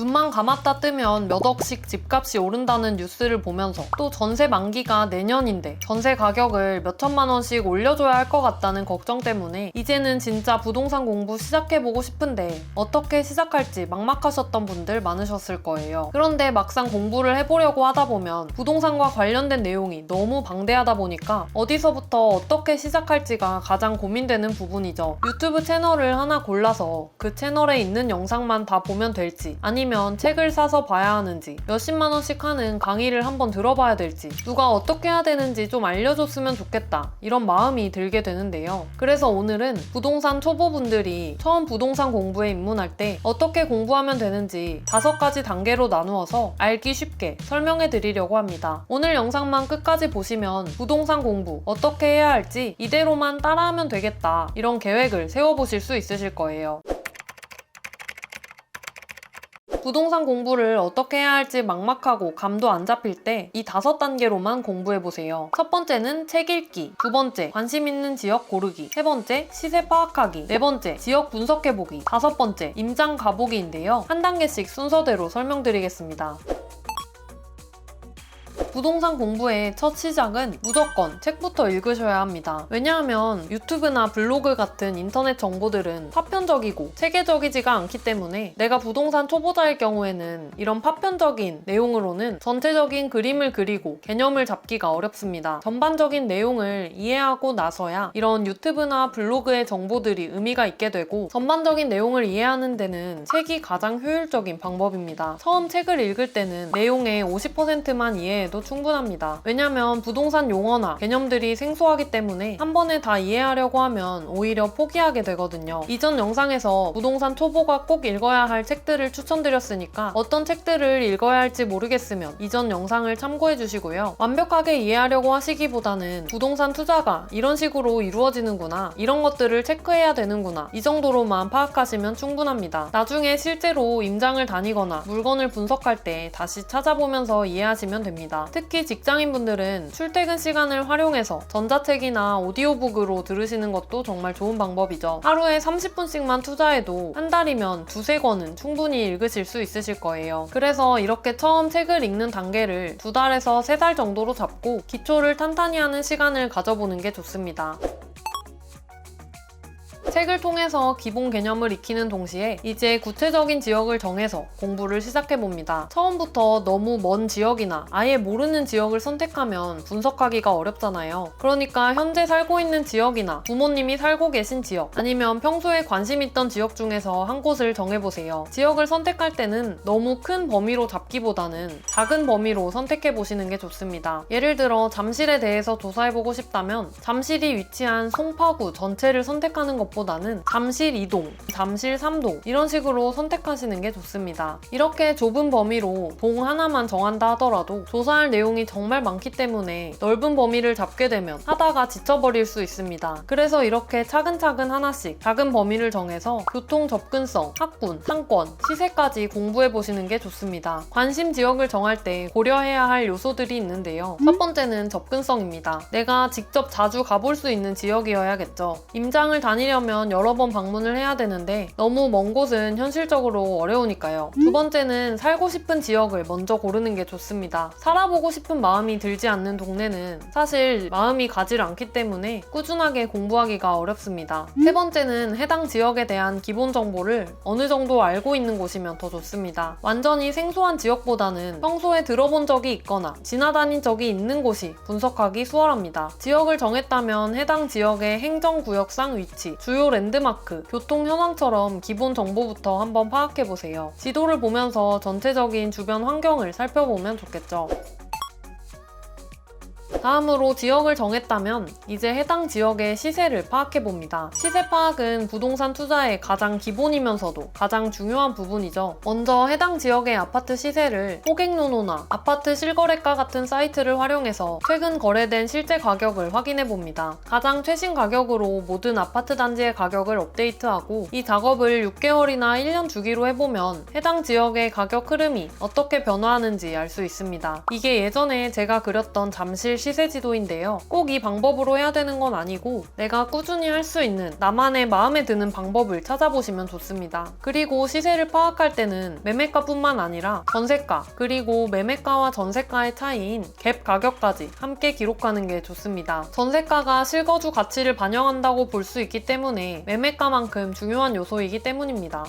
눈만 감았다 뜨면 몇 억씩 집값이 오른다는 뉴스를 보면서 또 전세 만기가 내년인데 전세 가격을 몇 천만 원씩 올려줘야 할 것 같다는 걱정 때문에 이제는 진짜 부동산 공부 시작해보고 싶은데 어떻게 시작할지 막막하셨던 분들 많으셨을 거예요. 그런데 막상 공부를 해보려고 하다 보면 부동산과 관련된 내용이 너무 방대하다 보니까 어디서부터 어떻게 시작할지가 가장 고민되는 부분이죠. 유튜브 채널을 하나 골라서 그 채널에 있는 영상만 다 보면 될지 아니면 책을 사서 봐야 하는지 몇십만 원씩 하는 강의를 한번 들어봐야 될지 누가 어떻게 해야 되는지 좀 알려줬으면 좋겠다 이런 마음이 들게 되는데요. 그래서 오늘은 부동산 초보분들이 처음 부동산 공부에 입문할 때 어떻게 공부하면 되는지 다섯 가지 단계로 나누어서 알기 쉽게 설명해 드리려고 합니다. 오늘 영상만 끝까지 보시면 부동산 공부 어떻게 해야 할지 이대로만 따라하면 되겠다 이런 계획을 세워보실 수 있으실 거예요. 부동산 공부를 어떻게 해야 할지 막막하고 감도 안 잡힐 때 이 다섯 단계로만 공부해 보세요. 첫 번째는 책 읽기, 두 번째 관심 있는 지역 고르기, 세 번째 시세 파악하기, 네 번째 지역 분석해 보기, 다섯 번째 임장 가보기인데요. 한 단계씩 순서대로 설명드리겠습니다. 부동산 공부의 첫 시작은 무조건 책부터 읽으셔야 합니다. 왜냐하면 유튜브나 블로그 같은 인터넷 정보들은 파편적이고 체계적이지가 않기 때문에 내가 부동산 초보자일 경우에는 이런 파편적인 내용으로는 전체적인 그림을 그리고 개념을 잡기가 어렵습니다. 전반적인 내용을 이해하고 나서야 이런 유튜브나 블로그의 정보들이 의미가 있게 되고 전반적인 내용을 이해하는 데는 책이 가장 효율적인 방법입니다. 처음 책을 읽을 때는 내용의 50%만 이해해 도 충분합니다. 왜냐면 부동산 용어나 개념들이 생소하기 때문에 한 번에 다 이해하려고 하면 오히려 포기하게 되거든요. 이전 영상에서 부동산 초보가 꼭 읽어야 할 책들을 추천드렸으니까 어떤 책들을 읽어야 할지 모르겠으면 이전 영상을 참고해 주시고요. 완벽하게 이해하려고 하시기보다는 부동산 투자가 이런 식으로 이루어지는구나, 이런 것들을 체크해야 되는구나, 이 정도로만 파악하시면 충분합니다. 나중에 실제로 임장을 다니거나 물건을 분석할 때 다시 찾아보면서 이해하시면 됩니다. 특히 직장인분들은 출퇴근 시간을 활용해서 전자책이나 오디오북으로 들으시는 것도 정말 좋은 방법이죠. 하루에 30분씩만 투자해도 한 달이면 두세 권은 충분히 읽으실 수 있으실 거예요. 그래서 이렇게 처음 책을 읽는 단계를 두 달에서 세 달 정도로 잡고 기초를 탄탄히 하는 시간을 가져보는 게 좋습니다. 책을 통해서 기본 개념을 익히는 동시에 이제 구체적인 지역을 정해서 공부를 시작해 봅니다. 처음부터 너무 먼 지역이나 아예 모르는 지역을 선택하면 분석하기가 어렵잖아요. 그러니까 현재 살고 있는 지역이나 부모님이 살고 계신 지역 아니면 평소에 관심 있던 지역 중에서 한 곳을 정해보세요. 지역을 선택할 때는 너무 큰 범위로 잡기보다는 작은 범위로 선택해 보시는 게 좋습니다. 예를 들어 잠실에 대해서 조사해보고 싶다면 잠실이 위치한 송파구 전체를 선택하는 것보다 보다는 잠실 2동, 잠실 3동 이런 식으로 선택하시는 게 좋습니다. 이렇게 좁은 범위로 동 하나만 정한다 하더라도 조사할 내용이 정말 많기 때문에 넓은 범위를 잡게 되면 하다가 지쳐버릴 수 있습니다. 그래서 이렇게 차근차근 하나씩 작은 범위를 정해서 교통 접근성, 학군, 상권, 시세까지 공부해 보시는 게 좋습니다. 관심 지역을 정할 때 고려해야 할 요소들이 있는데요. 첫 번째는 접근성입니다. 내가 직접 자주 가볼 수 있는 지역이어야겠죠. 임장을 다니려면 가려면 여러 번 방문을 해야 되는데 너무 먼 곳은 현실적으로 어려우니까요. 두 번째는 살고 싶은 지역을 먼저 고르는 게 좋습니다. 살아보고 싶은 마음이 들지 않는 동네는 사실 마음이 가질 않기 때문에 꾸준하게 공부하기가 어렵습니다. 세 번째는 해당 지역에 대한 기본 정보를 어느 정도 알고 있는 곳이면 더 좋습니다. 완전히 생소한 지역보다는 평소에 들어본 적이 있거나 지나다닌 적이 있는 곳이 분석하기 수월합니다. 지역을 정했다면 해당 지역의 행정구역상 위치, 주요 랜드마크, 교통 현황처럼 기본 정보부터 한번 파악해 보세요. 지도를 보면서 전체적인 주변 환경을 살펴보면 좋겠죠. 다음으로 지역을 정했다면 이제 해당 지역의 시세를 파악해 봅니다. 시세 파악은 부동산 투자의 가장 기본이면서도 가장 중요한 부분이죠. 먼저 해당 지역의 아파트 시세를 호객노노나 아파트 실거래가 같은 사이트를 활용해서 최근 거래된 실제 가격을 확인해 봅니다. 가장 최신 가격으로 모든 아파트 단지의 가격을 업데이트하고 이 작업을 6개월이나 1년 주기로 해보면 해당 지역의 가격 흐름이 어떻게 변화하는지 알 수 있습니다. 이게 예전에 제가 그렸던 잠실 시 시세 지도인데요. 꼭 이 방법으로 해야 되는 건 아니고 내가 꾸준히 할 수 있는 나만의 마음에 드는 방법을 찾아보시면 좋습니다. 그리고 시세를 파악할 때는 매매가뿐만 아니라 전세가 그리고 매매가와 전세가의 차이인 갭 가격까지 함께 기록하는 게 좋습니다. 전세가가 실거주 가치를 반영한다고 볼 수 있기 때문에 매매가만큼 중요한 요소이기 때문입니다.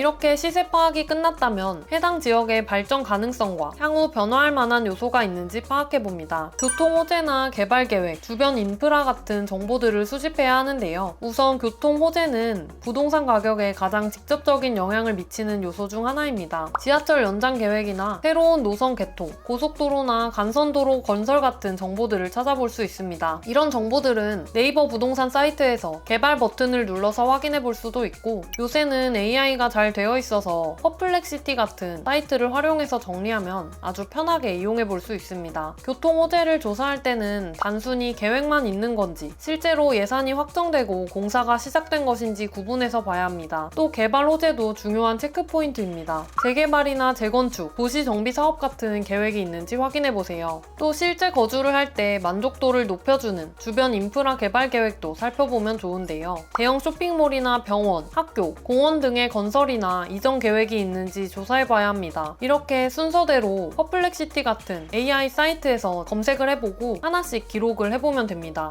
이렇게 시세 파악이 끝났다면 해당 지역의 발전 가능성과 향후 변화할 만한 요소가 있는지 파악해 봅니다. 교통 호재나 개발 계획, 주변 인프라 같은 정보들을 수집해야 하는데요. 우선 교통 호재는 부동산 가격에 가장 직접적인 영향을 미치는 요소 중 하나입니다. 지하철 연장 계획이나 새로운 노선 개통, 고속도로나 간선도로 건설 같은 정보들을 찾아볼 수 있습니다. 이런 정보들은 네이버 부동산 사이트에서 개발 버튼을 눌러서 확인해 볼 수도 있고 요새는 AI가 잘 되어 있어서 퍼플렉시티 같은 사이트를 활용해서 정리하면 아주 편하게 이용해 볼 수 있습니다. 교통 호재를 조사할 때는 단순히 계획만 있는 건지 실제로 예산이 확정되고 공사가 시작된 것인지 구분해서 봐야 합니다. 또 개발 호재도 중요한 체크 포인트입니다. 재개발이나 재건축, 도시 정비 사업 같은 계획이 있는지 확인해 보세요. 또 실제 거주를 할 때 만족도를 높여주는 주변 인프라 개발 계획도 살펴보면 좋은데요. 대형 쇼핑몰이나 병원, 학교, 공원 등의 건설이 나 이전 계획이 있는지 조사해봐야 합니다. 이렇게 순서대로 퍼플렉시티 같은 AI 사이트에서 검색을 해보고 하나씩 기록을 해보면 됩니다.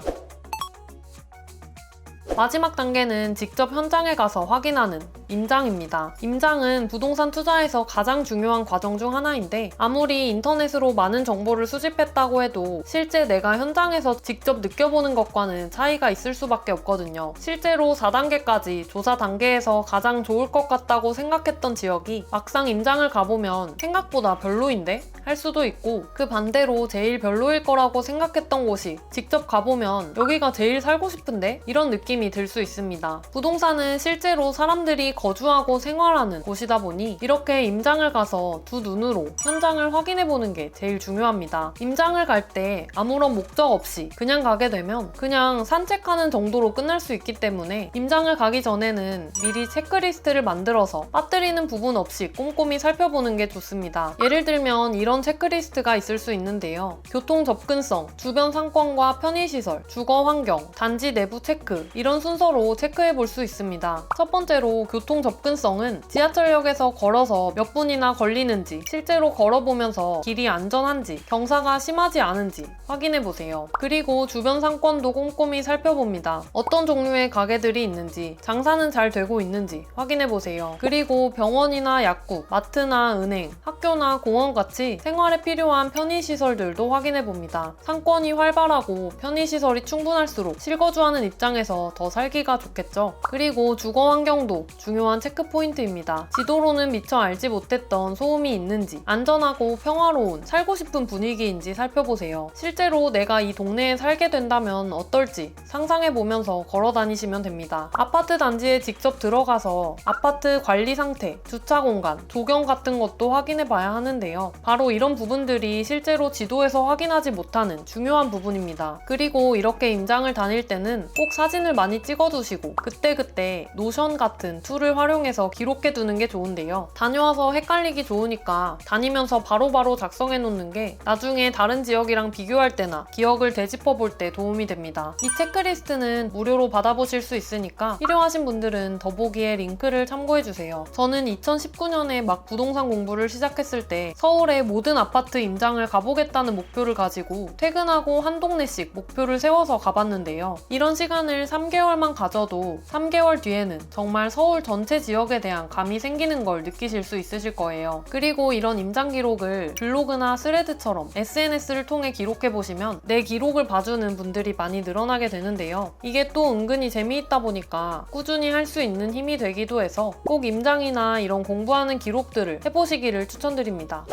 마지막 단계는 직접 현장에 가서 확인하는 임장입니다. 임장은 부동산 투자에서 가장 중요한 과정 중 하나인데 아무리 인터넷으로 많은 정보를 수집했다고 해도 실제 내가 현장에서 직접 느껴보는 것과는 차이가 있을 수밖에 없거든요. 실제로 4단계까지 조사 단계에서 가장 좋을 것 같다고 생각했던 지역이 막상 임장을 가보면 생각보다 별로인데? 할 수도 있고 그 반대로 제일 별로일 거라고 생각했던 곳이 직접 가보면 여기가 제일 살고 싶은데? 이런 느낌이 들 수 있습니다. 부동산은 실제로 사람들이 거주하고 생활하는 곳이다 보니 이렇게 임장을 가서 두 눈으로 현장을 확인해 보는 게 제일 중요합니다. 임장을 갈 때 아무런 목적 없이 그냥 가게 되면 그냥 산책하는 정도로 끝날 수 있기 때문에 임장을 가기 전에는 미리 체크리스트를 만들어서 빠뜨리는 부분 없이 꼼꼼히 살펴보는 게 좋습니다. 예를 들면 이런 체크리스트가 있을 수 있는데요. 교통 접근성, 주변 상권과 편의시설, 주거 환경, 단지 내부 체크 이런 순서로 체크해 볼 수 있습니다. 첫 번째로 교통 접근성은 지하철역에서 걸어서 몇 분이나 걸리는지 실제로 걸어보면서 길이 안전한지 경사가 심하지 않은지 확인해 보세요. 그리고 주변 상권도 꼼꼼히 살펴봅니다. 어떤 종류의 가게들이 있는지 장사는 잘 되고 있는지 확인해 보세요. 그리고 병원이나 약국, 마트나 은행, 학교나 공원 같이 생활에 필요한 편의시설들도 확인해 봅니다. 상권이 활발하고 편의시설이 충분할수록 실거주하는 입장에서 더 살기가 좋겠죠. 그리고 주거 환경도 중요 한 체크 포인트입니다. 지도로는 미처 알지 못했던 소음이 있는지, 안전하고 평화로운 살고 싶은 분위기인지 살펴보세요. 실제로 내가 이 동네에 살게 된다면 어떨지 상상해 보면서 걸어 다니시면 됩니다. 아파트 단지에 직접 들어가서 아파트 관리 상태, 주차 공간, 조경 같은 것도 확인해 봐야 하는데요. 바로 이런 부분들이 실제로 지도에서 확인하지 못하는 중요한 부분입니다. 그리고 이렇게 임장을 다닐 때는 꼭 사진을 많이 찍어두시고 그때그때 노션 같은 툴을 활용해서 기록해 두는 게 좋은데요. 다녀와서 헷갈리기 좋으니까 다니면서 바로바로 작성해 놓는 게 나중에 다른 지역이랑 비교할 때나 기억을 되짚어 볼 때 도움이 됩니다. 이 체크리스트는 무료로 받아보실 수 있으니까 필요하신 분들은 더보기에 링크를 참고해 주세요. 저는 2019년에 막 부동산 공부를 시작했을 때 서울의 모든 아파트 임장을 가보겠다는 목표를 가지고 퇴근하고 한 동네씩 목표를 세워서 가봤는데요. 이런 시간을 3개월만 가져도 3개월 뒤에는 정말 서울 전체 지역에 대한 감이 생기는 걸 느끼실 수 있으실 거예요. 그리고 이런 임장 기록을 블로그나 스레드처럼 SNS를 통해 기록해 보시면 내 기록을 봐주는 분들이 많이 늘어나게 되는데요. 이게 또 은근히 재미있다 보니까 꾸준히 할 수 있는 힘이 되기도 해서 꼭 임장이나 이런 공부하는 기록들을 해보시기를 추천드립니다.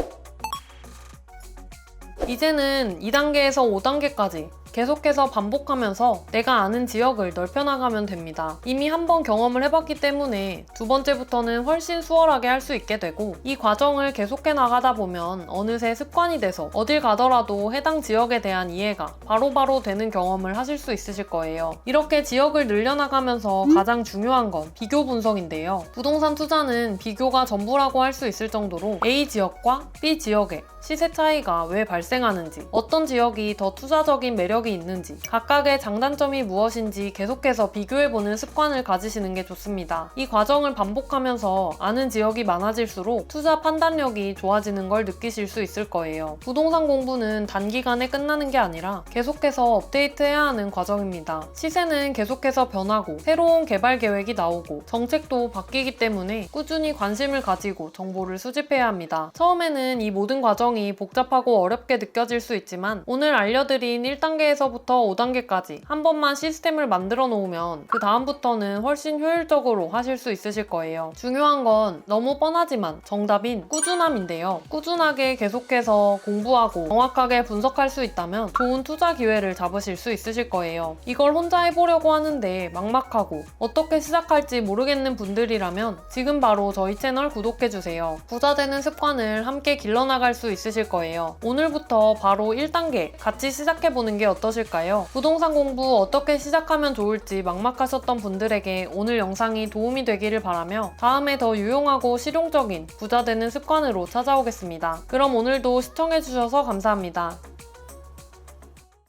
이제는 2단계에서 5단계까지 계속해서 반복하면서 내가 아는 지역을 넓혀나가면 됩니다. 이미 한 번 경험을 해봤기 때문에 두 번째부터는 훨씬 수월하게 할 수 있게 되고 이 과정을 계속해 나가다 보면 어느새 습관이 돼서 어딜 가더라도 해당 지역에 대한 이해가 바로바로 되는 경험을 하실 수 있으실 거예요. 이렇게 지역을 늘려나가면서 가장 중요한 건 비교 분석인데요. 부동산 투자는 비교가 전부라고 할 수 있을 정도로 A 지역과 B 지역의 시세 차이가 왜 발생하는지, 어떤 지역이 더 투자적인 매력이 있는지, 각각의 장단점이 무엇인지 계속해서 비교해보는 습관을 가지시는 게 좋습니다. 이 과정을 반복하면서 아는 지역이 많아질수록 투자 판단력이 좋아지는 걸 느끼실 수 있을 거예요. 부동산 공부는 단기간에 끝나는 게 아니라 계속해서 업데이트해야 하는 과정입니다. 시세는 계속해서 변하고 새로운 개발 계획이 나오고 정책도 바뀌기 때문에 꾸준히 관심을 가지고 정보를 수집해야 합니다. 처음에는 이 모든 과정이 복잡하고 어렵게 느껴질 수 있지만 오늘 알려드린 1단계에서 부터 5단계까지 한 번만 시스템을 만들어 놓으면 그 다음부터는 훨씬 효율적으로 하실 수 있으실 거예요. 중요한 건 너무 뻔하지만 정답인 꾸준함인데요. 꾸준하게 계속해서 공부하고 정확하게 분석할 수 있다면 좋은 투자 기회를 잡으실 수 있으실 거예요. 이걸 혼자 해보려고 하는데 막막하고 어떻게 시작할지 모르겠는 분들이라면 지금 바로 저희 채널 구독해주세요. 부자 되는 습관을 함께 길러나갈 수 있으실 거예요. 오늘부터 바로 1단계 같이 시작해보는 게 어떠실까요? 부동산 공부 어떻게 시작하면 좋을지 막막하셨던 분들에게 오늘 영상이 도움이 되기를 바라며 다음에 더 유용하고 실용적인 부자 되는 습관으로 찾아오겠습니다. 그럼 오늘도 시청해주셔서 감사합니다.